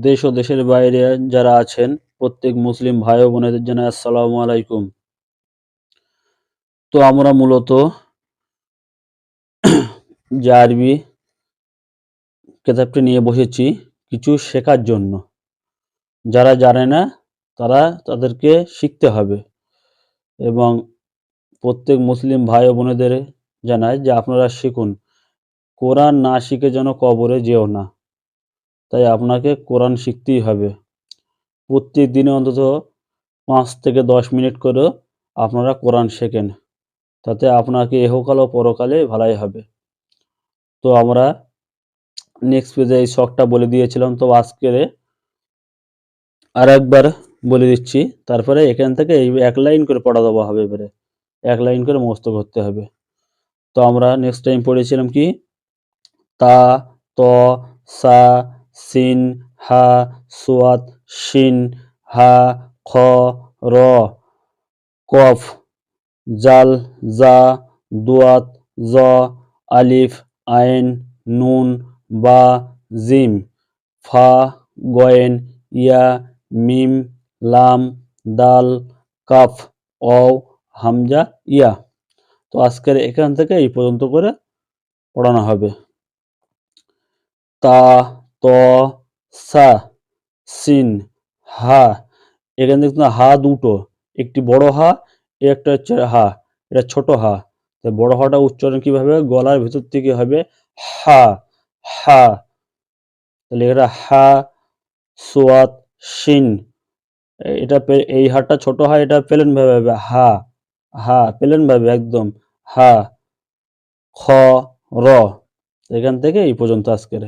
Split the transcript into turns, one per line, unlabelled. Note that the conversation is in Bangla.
দেশ ও দেশের বাইরে যারা আছেন, প্রত্যেক মুসলিম ভাই ও বোনেদের জানাই আসসালামু আলাইকুম। তো আমরা মূলত যে আরবি কেতাবটি নিয়ে বসেছি, কিছু শেখার জন্য। যারা জানে না, তারা তাদেরকে শিখতে হবে। এবং প্রত্যেক মুসলিম ভাই ও বোনেদের জানাই যে আপনারা শিখুন। কোরআন না শিখে যেন কবরে যেও না। তাই আপনাকে কোরআন শিখতেই হবে। প্রত্যেক দিনে অন্তত পাঁচ থেকে দশ মিনিট করে আপনারা কোরআন শেখেন। তাতে আপনাকে এহকাল ও পরকালে ভালাই হবে। তো আমরা নেক্সট পেজে এই শখটা বলে দিয়েছিলাম। তো আজকের আর একবার বলে দিচ্ছি। তারপরে এখান থেকে এই এক লাইন করে পড়া দেওয়া হবে এবারে। এক লাইন করে মস্ত করতে হবে। তো আমরা নেক্সট টাইম পড়েছিলাম কি? তা, ত, সা সিন, হা, সোয়াত, শিন, হা, খ, র, কফ, জাল, জা, দুয়াত, জ, আলিফ, আইন, নুন, বা, জিম, ফা, গয়েন, ইয়া, মিম, লাম, দাল, কাফ অ হামজা, ইয়া। তো আজকের এখান থেকে এই পর্যন্ত করে পড়ানো হবে। তা ত, সা, সিন, হা। এখানে দেখুন হা দুটো। একটি বড় হা একটা হচ্ছে হা। এটা ছোট হা। তো বড় হাটা উচ্চারণ কীভাবে গলার ভেতর থেকে হবে হা হা। তাহলে এটা হা, সোয়াত শিন এটা এই হাটটা ছোট হয় এটা প্লেন ভাবে হবে হা হা, প্লেন ভাবে একদম হা, খ, র। এখান থেকে এই পর্যন্ত আজকের।